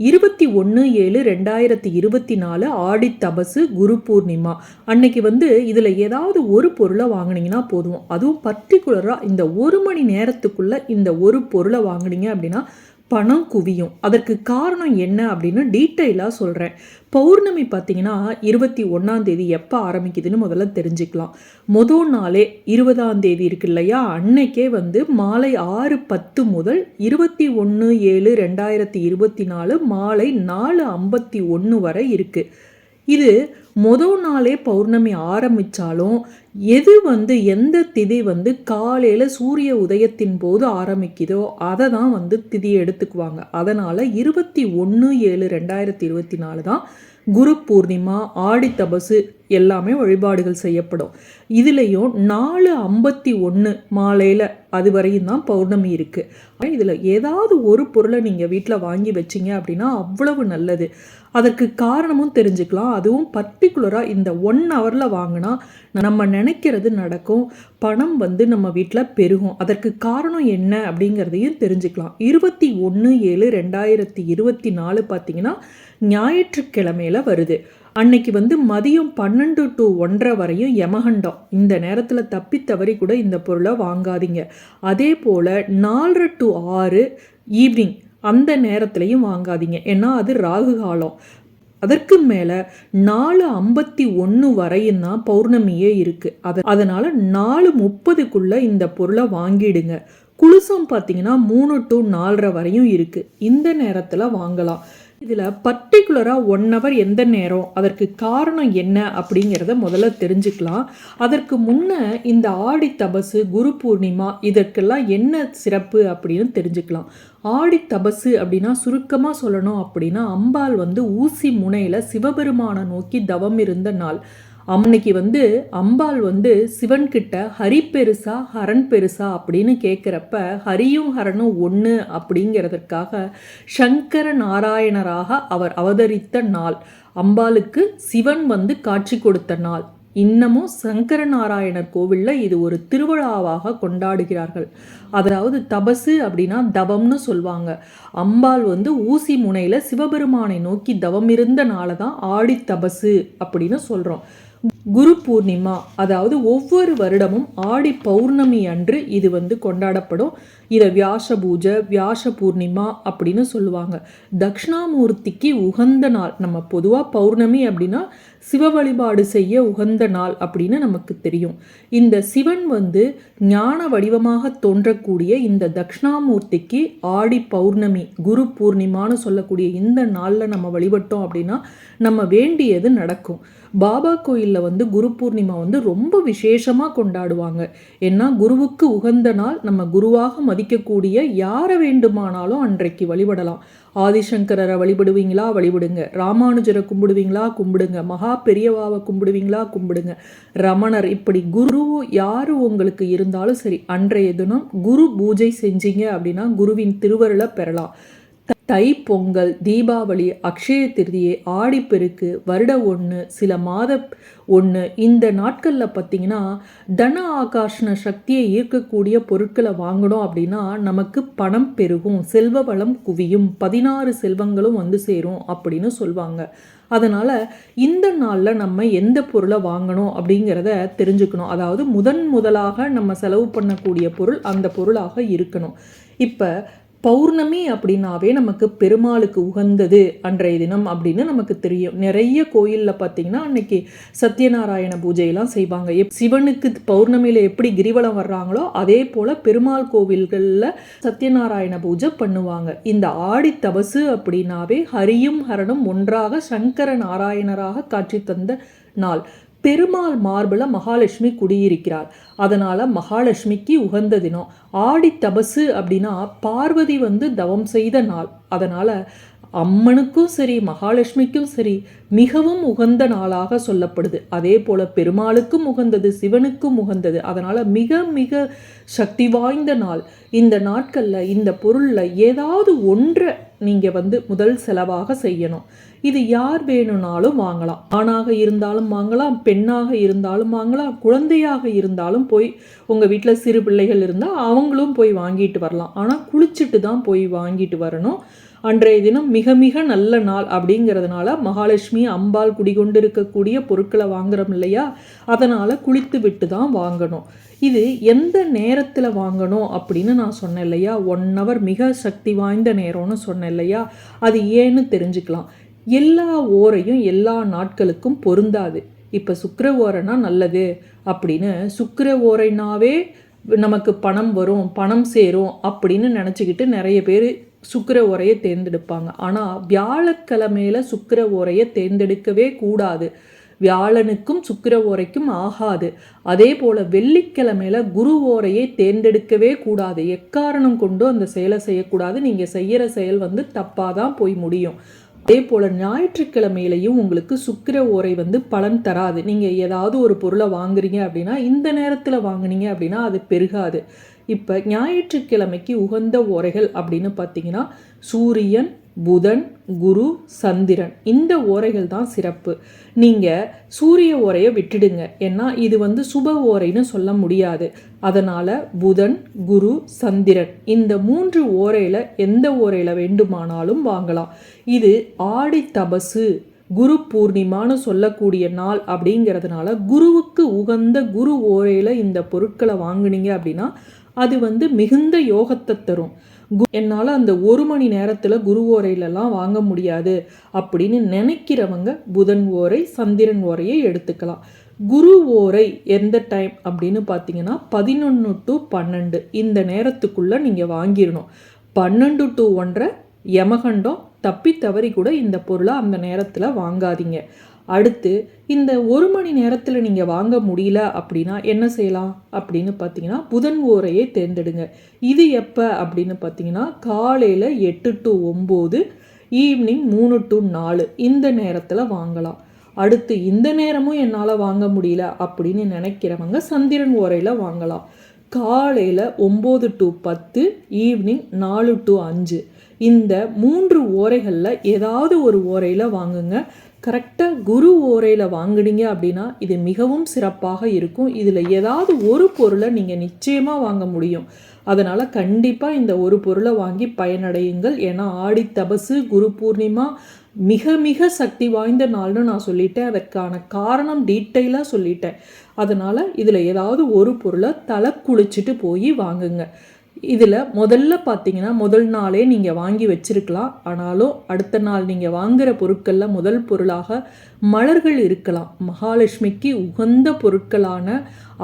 இருபத்தி ஒன்று ஏழு ரெண்டாயிரத்தி இருபத்தி நாலு ஆடி தபசு குரு பூர்ணிமா. அன்னைக்கு வந்து இதில் ஏதாவது ஒரு பொருளை வாங்குனீங்கன்னா போதும். அதுவும் பர்டிகுலராக இந்த ஒரு மணி நேரத்துக்குள்ளே இந்த ஒரு பொருளை வாங்குனீங்க அப்படின்னா பணம் குவியும். அதற்கு காரணம் என்ன அப்படின்னு டீட்டெயிலாக சொல்கிறேன் பௌர்ணமி பார்த்தீங்கன்னா இருபத்தி ஒன்றாம் தேதி எப்போ ஆரம்பிக்குதுன்னு முதல்ல தெரிஞ்சுக்கலாம். முதல் நாளே இருபதாம் தேதி இருக்கு இல்லையா? அன்னைக்கே வந்து மாலை ஆறு பத்து முதல் இருபத்தி ஒன்று ஏழு ரெண்டாயிரத்தி இருபத்தி நாலு மாலை நாலு ஐம்பத்தி ஒன்று வரை இருக்குது இது மொதல் நாளே பௌர்ணமி ஆரம்பித்தாலும் எது வந்து எந்த திதி வந்து காலையில் சூரிய உதயத்தின் போது ஆரம்பிக்குதோ அதை தான் வந்து திதி எடுத்துக்குவாங்க. அதனால் இருபத்தி ஒன்று ஏழு ரெண்டாயிரத்தி இருபத்தி நாலு தான் குரு பூர்ணிமா ஆடி தபசு எல்லாமே வழிபாடுகள் செய்யப்படும். இதுலேயும் நாலு ஐம்பத்தி ஒன்று மாலையில் அது வரையும் தான் பௌர்ணமி இருக்குது இதில் ஏதாவது ஒரு பொருளை நீங்கள் வீட்டில் வாங்கி வச்சிங்க அப்படின்னா அவ்வளவு நல்லது. அதற்கு காரணமும் தெரிஞ்சுக்கலாம். அதுவும் பர்டிகுலராக இந்த ஒன் ஹவரில் வாங்கினா நம்ம நினைக்கிறது நடக்கும். பணம் வந்து நம்ம வீட்டில் பெருகும். அதற்கு காரணம் என்ன அப்படிங்கிறதையும் தெரிஞ்சுக்கலாம். இருபத்தி ஒன்று ஏழு ரெண்டாயிரத்தி இருபத்தி நாலு பார்த்தீங்கன்னா ஞாயிற்றுக்கிழமையில வருது. அன்னைக்கு வந்து மதியம் பன்னெண்டு டு ஒன்றரை வரையும் யமகண்டம். இந்த நேரத்தில் தப்பி தவறி கூட இந்த பொருளை வாங்காதீங்க. அதே போல் நாலரை டு ஆறு ஈவினிங் அந்த நேரத்துலையும் வாங்காதீங்க. ஏன்னா அது ராகு காலம். அதற்கு மேலே நாலு ஐம்பத்தி ஒன்று வரையும் தான் பௌர்ணமியே இருக்குது அது அதனால் நாலு முப்பதுக்குள்ளே இந்த பொருளை வாங்கிடுங்க. குளுசம் பார்த்தீங்கன்னா மூணு டு நாலரை வரையும் இருக்குது இந்த நேரத்தில் வாங்கலாம். இதில் பர்டிகுலராக ஒன் ஹவர் எந்த நேரம் அதற்கு காரணம் என்ன அப்படிங்கிறத முதல்ல தெரிஞ்சுக்கலாம். அதற்கு முன்ன இந்த ஆடி தபசு குரு பூர்ணிமா இதற்கெல்லாம் என்ன சிறப்பு அப்படின்னு தெரிஞ்சுக்கலாம். ஆடி தபசு அப்படின்னா சுருக்கமாக சொல்லணும் அப்படின்னா அம்பாள் வந்து ஊசி முனையில் சிவபெருமானை நோக்கி தவம் இருந்த நாள். அன்னைக்கு வந்து அம்பாள் வந்து சிவன்கிட்ட ஹரி பெருசா ஹரன் பெருசா? அப்படின்னு கேட்குறப்ப ஹரியும் ஹரனும் ஒன்று அப்படிங்கிறதுக்காக சங்கர நாராயணராக அவர் அவதரித்த நாள். அம்பாளுக்கு சிவன் வந்து காட்சி கொடுத்த நாள். இன்னமும் சங்கர நாராயணர் கோவிலில் இது ஒரு திருவிழாவாக கொண்டாடுகிறார்கள். அதாவது தபசு அப்படின்னா தவம்னு சொல்லுவாங்க அம்பாள் வந்து ஊசி முனையில் சிவபெருமானை நோக்கி தவம் இருந்தனால தான் ஆடி தபசு அப்படின்னு சொல்கிறோம் குரு பூர்ணிமா அதாவது ஒவ்வொரு வருடமும் ஆடி பௌர்ணமி அன்று இது வந்து கொண்டாடப்படும். இதை வியாச பூஜை வியாச பூர்ணிமா அப்படின்னு சொல்லுவாங்க. தக்ஷணாமூர்த்திக்கு உகந்த நாள். நம்ம பொதுவாக பௌர்ணமி அப்படின்னா சிவ வழிபாடு செய்ய உகந்த நாள் அப்படின்னு நமக்கு தெரியும். இந்த சிவன் வந்து ஞான வடிவமாக தோன்றக்கூடிய இந்த தக்ஷணாமூர்த்திக்கு ஆடி பௌர்ணமி குரு பூர்ணிமான்னு சொல்லக்கூடிய இந்த நாளில் நம்ம வழிபட்டோம் அப்படின்னா நம்ம வேண்டியது நடக்கும். பாபா கோயிலில் வந்து குரு பூர்ணிமா வந்து ரொம்ப விசேஷமாக கொண்டாடுவாங்க. ஏன்னா குருவுக்கு உகந்த நாள் நம்ம குருவாக மதிக்கக்கூடிய யாரை வேண்டுமானாலும் அன்றைக்கு வழிபடலாம். ஆதிசங்கரரை வழிபடுவீங்களா? வழிபடுங்க. ராமானுஜரை கும்பிடுவீங்களா? கும்பிடுங்க. மகா பெரியவாவை கும்பிடுவீங்களா? கும்பிடுங்க. ரமணர் இப்படி குரு யார் உங்களுக்கு இருந்தாலும் சரி அன்றைய தினம் குரு பூஜை செஞ்சீங்க அப்படின்னா குருவின் திருவருளை பெறலாம். தை பொங்கல் தீபாவளி அக்ஷய திருதியை ஆடிப்பெருக்கு வருட ஒன்று சில மாத ஒன்று இந்த நாட்களில் பார்த்தீங்கன்னா தன ஆகாஷ்ண சக்தியை ஈர்க்கக்கூடிய பொருட்களை வாங்கணும் அப்படின்னா நமக்கு பணம் பெருகும் செல்வ வளம் குவியும் பதினாறு செல்வங்களும் வந்து சேரும் அப்படின்னு சொல்லுவாங்க அதனால் இந்த நாளில் நம்ம எந்த பொருளை வாங்கணும் அப்படிங்கிறத தெரிஞ்சுக்கணும். அதாவது முதன் முதலாக நம்ம செலவு பண்ணக்கூடிய பொருள் அந்த பொருளாக இருக்கணும். இப்போ பௌர்ணமி அப்படின்னாவே நமக்கு பெருமாளுக்கு உகந்தது அன்றைய தினம் அப்படின்னு நமக்கு தெரியும். நிறைய கோயிலில் பார்த்தீங்கன்னா அன்னைக்கு சத்யநாராயண பூஜையெல்லாம் செய்வாங்க. எப் சிவனுக்கு பௌர்ணமியில் எப்படி கிரிவலம் வர்றாங்களோ அதே போல் பெருமாள் கோவில்களில் சத்யநாராயண பூஜை பண்ணுவாங்க. இந்த ஆடி தபசு அப்படின்னாவே ஹரியும் ஹரனும் ஒன்றாக சங்கர நாராயணராக காட்சி தந்த நாள். பெருமாள் மார்பில் மகாலட்சுமி குடியிருக்கிறார். அதனால் மகாலட்சுமிக்கு உகந்த தினம். ஆடி தபசு அப்படின்னா பார்வதி வந்து தவம் செய்த நாள். அதனால் அம்மனுக்கும் சரி மகாலட்சுமிக்கும் சரி மிகவும் உகந்த நாளாக சொல்லப்படுது. அதே போல் பெருமாளுக்கும் உகந்தது சிவனுக்கும் உகந்தது. அதனால் மிக மிக சக்தி வாய்ந்த நாள். இந்த நாட்களில் இந்த பொருளில் ஏதாவது ஒன்றை நீங்கள் வந்து முதல் செலவாக செய்யணும். இது யார் வேணும்னாலும் வாங்கலாம். ஆணாக இருந்தாலும் வாங்கலாம் பெண்ணாக இருந்தாலும் வாங்கலாம் குழந்தையாக இருந்தாலும் போய் உங்கள் வீட்டில் சிறு பிள்ளைகள் இருந்தால் அவங்களும் போய் வாங்கிட்டு வரலாம். ஆனால் குளிச்சுட்டு தான் போய் வாங்கிட்டு வரணும். அன்றைய தினம் மிக மிக நல்ல நாள் அப்படிங்கிறதுனால மகாலட்சுமி அம்பாள் குடிகொண்டிருக்கக்கூடிய பொருட்களை வாங்குறோம் இல்லையா? அதனால் குளித்து விட்டு தான் வாங்கணும். இது எந்த நேரத்தில் வாங்கணும் அப்படின்னு நான் சொன்னேன் இல்லையா? ஒன் ஹவர் மிக சக்தி வாய்ந்த நேரம்னு சொன்னேன் இல்லையா? அது ஏன்னு தெரிஞ்சுக்கலாம். எல்லா ஓரையும் எல்லா நாட்களுக்கும் பொருந்தாது. இப்போ சுக்கர ஓரைனா நல்லது அப்படின்னு சுக்கர ஓரைனாவே நமக்கு பணம் வரும் பணம் சேரும் அப்படின்னு நினச்சிக்கிட்டு நிறைய பேர் சுக்கர உரையை தேர்ந்தெடுப்பாங்க. ஆனால் வியாழக்கிழமையில் சுக்கர ஓரையை தேர்ந்தெடுக்கவே கூடாது. வியாழனுக்கும் சுக்கிர ஓரைக்கும் ஆகாது. அதே போல் வெள்ளிக்கிழமையில் குரு ஓரையை தேர்ந்தெடுக்கவே கூடாது. எக்காரணம் கொண்டும் அந்த செயலை செய்யக்கூடாது. நீங்கள் செய்கிற செயல் வந்து தப்பாக தான் போய் முடியும். அதே போல் ஞாயிற்றுக்கிழமையிலையும் உங்களுக்கு சுக்கிர ஓரை வந்து பலன் தராது. நீங்கள் ஏதாவது ஒரு பொருளை வாங்குறீங்க அப்படின்னா இந்த நேரத்தில் வாங்குனீங்க அப்படின்னா அது பெருகாது. இப்போ ஞாயிற்றுக்கிழமைக்கு உகந்த ஓரைகள் அப்படின்னு பார்த்தீங்கன்னா சூரியன் புதன் குரு சந்திரன். இந்த ஓரைகள் தான் சிறப்பு. நீங்கள் சூரிய ஓரையை விட்டுடுங்க. ஏன்னா இது வந்து சுப ஓரைன்னு சொல்ல முடியாது. அதனால் புதன் குரு சந்திரன். இந்த மூன்று ஓரையில் எந்த ஓரையில் வேண்டுமானாலும் வாங்கலாம். இது ஆடி தபசு குரு பூர்ணிமான்னு சொல்லக்கூடிய நாள் அப்படிங்கிறதுனால குருவுக்கு உகந்த குரு ஓரையில் இந்த பொருட்களை வாங்குனீங்க அப்படின்னா அது வந்து மிகுந்த யோகத்தை தரும். என்னால் அந்த ஒரு மணி நேரத்தில் குரு ஓரையிலலாம் வாங்க முடியாது. அப்படின்னு நினைக்கிறவங்க புதன் ஓரை சந்திரன் ஓரையை எடுத்துக்கலாம். குரு ஓரை எந்த டைம் அப்படின்னு பார்த்தீங்கன்னா பதினொன்று டு பன்னெண்டு இந்த நேரத்துக்குள்ளே நீங்கள் வாங்கிடணும் பன்னெண்டு டு ஒன்றரை யமகண்டம் தப்பி தவறி கூட இந்த பொருளை அந்த நேரத்தில் வாங்காதீங்க. அடுத்து இந்த ஒரு மணி நேரத்தில் நீங்கள் வாங்க முடியல அப்படின்னா என்ன செய்யலாம்? அப்படின்னு பார்த்தீங்கன்னா புதன் ஓரையை தேர்ந்தெடுங்க. இது எப்போ அப்படின்னு பார்த்தீங்கன்னா காலையில் எட்டு டு ஒம்பது ஈவினிங் மூணு டு நாலு இந்த நேரத்தில் வாங்கலாம். அடுத்து இந்த நேரமும் என்னால் வாங்க முடியல அப்படின்னு நினைக்கிறவங்க சந்திரன் ஓரையில் வாங்கலாம். காலையில் ஒம்பது டு பத்து ஈவினிங் நாலு டு அஞ்சு. இந்த மூன்று ஓரைகளில் ஏதாவது ஒரு ஓரையில் வாங்குங்க. கரெக்டாக குரு ஓரையில் வாங்கினீங்க அப்படின்னா இது மிகவும் சிறப்பாக இருக்கும். இதில் ஏதாவது ஒரு பொருளை நீங்கள் நிச்சயமாக வாங்க முடியும். அதனால் கண்டிப்பாக இந்த ஒரு பொருளை வாங்கி பயனடையுங்கள். ஏன்னா ஆடி தபசு குரு பூர்ணிமா மிக மிக சக்தி வாய்ந்த நாள்னு நான் சொல்லிட்டேன். அதற்கான காரணம் டீட்டெயிலாக சொல்லிட்டேன். அதனால் இதில் ஏதாவது ஒரு பொருளை தலை குளிச்சுட்டு போய் வாங்குங்க. இதில் முதல்ல பார்த்தீங்கன்னா முதல் நாளே நீங்கள் வாங்கி வச்சிருக்கலாம். ஆனாலும் அடுத்த நாள் நீங்கள் வாங்குகிற பொருட்களில் முதல் பொருளாக மலர்கள் இருக்கலாம். மகாலட்சுமிக்கு உகந்த பொருட்களான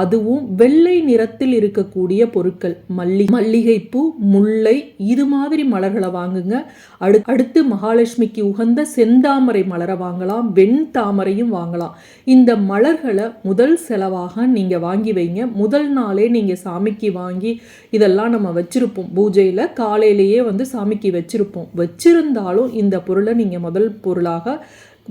அதுவும் வெள்ளை நிறத்தில் இருக்கக்கூடிய பொருட்கள். மல்லி மல்லிகைப்பூ முல்லை இது மாதிரி மலர்களை வாங்குங்க. அடு அடுத்து மகாலட்சுமிக்கு உகந்த செந்தாமரை மலரை வாங்கலாம் வெண் தாமரையும் வாங்கலாம். இந்த மலர்களை முதல் செலவாக நீங்கள் வாங்கி வைங்க. முதல் நாளே நீங்கள் சாமிக்கு வாங்கி இதெல்லாம் நம்ம வச்சுருப்போம். பூஜையில் காலையிலேயே வந்து சாமிக்கு வச்சுருப்போம். வச்சிருந்தாலும் இந்த பொருளை நீங்கள் முதல் பொருளாக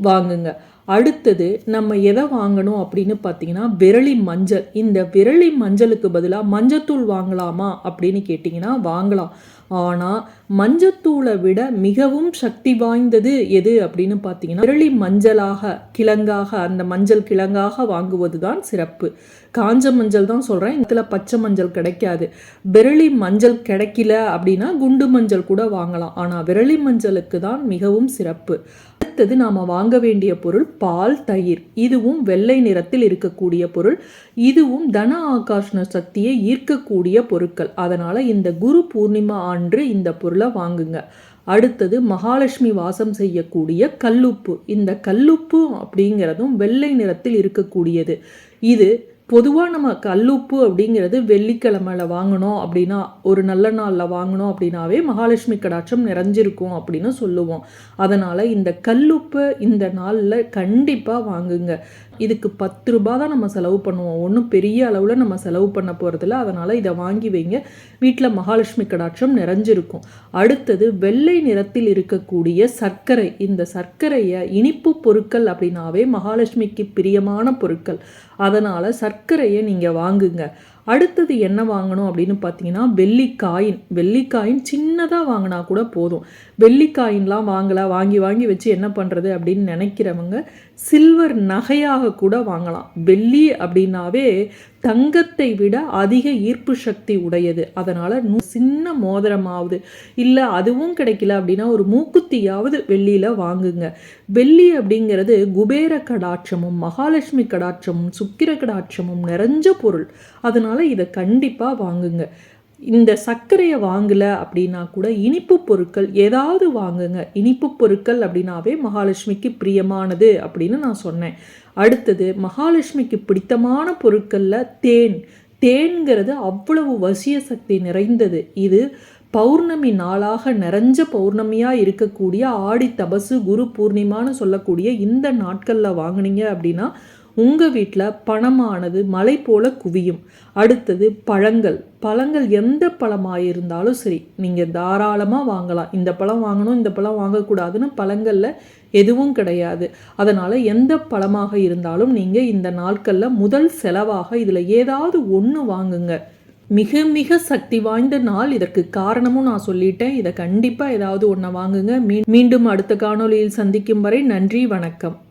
வாங்குங்க. அடுத்தது நம்ம எதை வாங்கணும் அப்படின்னு பார்த்தீங்கன்னா விரலி மஞ்சள். இந்த விரலி மஞ்சளுக்கு பதிலாக மஞ்சத்தூள் வாங்கலாமா அப்படின்னு கேட்டிங்கன்னா வாங்கலாம். ஆனால் மஞ்சத்தூளை விட மிகவும் சக்தி வாய்ந்தது எது அப்படின்னு பார்த்தீங்கன்னா விரலி மஞ்சளாக கிழங்காக அந்த மஞ்சள் கிழங்காக வாங்குவது தான் சிறப்பு. காஞ்ச மஞ்சள் தான் சொல்கிறேன் இதில் பச்சை மஞ்சள் கிடைக்காது. விரலி மஞ்சள் கிடைக்கல அப்படின்னா குண்டு மஞ்சள் கூட வாங்கலாம். ஆனால் விரலி மஞ்சளுக்கு தான் மிகவும் சிறப்பு. அடுத்தது நாம் வாங்க வேண்டிய பொருள் பால் தயிர். இதுவும் வெள்ளை நிறத்தில் இருக்கக்கூடிய பொருள். இதுவும் தன ஆகாஷ்ண சக்தியை ஈர்க்கக்கூடிய பொருட்கள். அதனால் இந்த குரு பூர்ணிமா அன்று இந்த பொருளை வாங்குங்க. அடுத்தது மகாலட்சுமி வாசம் செய்யக்கூடிய கல்லுப்பு. இந்த கல்லுப்பு அப்படிங்கிறதும் வெள்ளை நிறத்தில் இருக்கக்கூடியது. இது பொதுவாக நம்ம கல்லுப்பு அப்படிங்கிறது வெள்ளிக்கிழமையில் வாங்கினோம் அப்படின்னா ஒரு நல்ல நாளில் வாங்கினோம் அப்படின்னாவே மகாலட்சுமி கடாட்சம் நிறைஞ்சிருக்கும் அப்படின்னு சொல்லுவோம். அதனால் இந்த கல்லுப்பு இந்த நாளில் கண்டிப்பாக வாங்குங்க. இதுக்கு பத்து ரூபா தான் நம்ம செலவு பண்ணுவோம். ஒன்றும் பெரிய அளவில் நம்ம செலவு பண்ண போகிறதில்ல அதனால் இதை வாங்கி வைங்க. வீட்டில் மகாலட்சுமி கடாட்சம் நிறைஞ்சிருக்கும். அடுத்தது வெள்ளை நிறத்தில் இருக்கக்கூடிய சர்க்கரை. இந்த சர்க்கரையை இனிப்பு பொருட்கள் அப்படின்னாவே மகாலட்சுமிக்கு பிரியமான பொருட்கள். அதனால் சர்க்கரையை நீங்கள் வாங்குங்க. அடுத்தது என்ன வாங்கணும் அப்படின்னு பார்த்தீங்கன்னா வெள்ளிக்காயின். வெள்ளிக்காயின் சின்னதாக வாங்கினா கூட போதும். வெள்ளிக்காயின்லாம் வாங்கலை வாங்கி வாங்கி வச்சு என்ன பண்ணுறது அப்படின்னு நினைக்கிறவங்க சில்வர் நகையாக கூட வாங்கலாம். வெள்ளி அப்படின்னாவே தங்கத்தை விட அதிக ஈர்ப்பு சக்தி உடையது. அதனால் சின்ன மோதிரமாவது இல்லை அதுவும் கிடைக்கல அப்படின்னா ஒரு மூக்குத்தியாவது வெள்ளியில் வாங்குங்க. வெள்ளி அப்படிங்கிறது குபேர கடாட்சமும் மகாலட்சுமி கடாட்சமும் சுக்கிர கடாட்சமும் நிறைஞ்ச பொருள். அதனால் இதை கண்டிப்பாக வாங்குங்க. இந்த சர்க்கரையை வாங்கலை அப்படின்னா கூட இனிப்பு பொருட்கள் ஏதாவது வாங்குங்க. இனிப்பு பொருட்கள் அப்படின்னாவே மகாலட்சுமிக்கு பிரியமானது அப்படின்னு நான் சொன்னேன். அடுத்தது மகாலட்சுமிக்கு பிடித்தமான பொருட்களில் தேன். தேன்கிறது அவ்வளவு வசிய சக்தி நிறைந்தது. இது பௌர்ணமி நாளாக நிறைஞ்ச பௌர்ணமியாக இருக்கக்கூடிய ஆடி தபசு குரு பூர்ணிமான்னு சொல்லக்கூடிய இந்த நாட்களில் வாங்கினீங்க அப்படின்னா உங்கள் வீட்டில் பணமானது மலை போல குவியும். அடுத்தது பழங்கள். பழங்கள் எந்த பழமாக இருந்தாலும் சரி நீங்கள் தாராளமாக வாங்கலாம். இந்த பழம் வாங்கணும் இந்த பழம் வாங்கக்கூடாதுன்னு பழங்களில் எதுவும் கிடையாது. அதனால் எந்த பழமாக இருந்தாலும் நீங்கள் இந்த நாட்களில் முதல் செலவாக இதில் ஏதாவது ஒன்று வாங்குங்க. மிக மிக சக்தி வாய்ந்த நாள். இதற்கு காரணமும் நான் சொல்லிட்டேன். இதை கண்டிப்பாக ஏதாவது ஒன்றை வாங்குங்க. மீண்டும் அடுத்த காணொலியில் சந்திக்கும் வரை நன்றி வணக்கம்.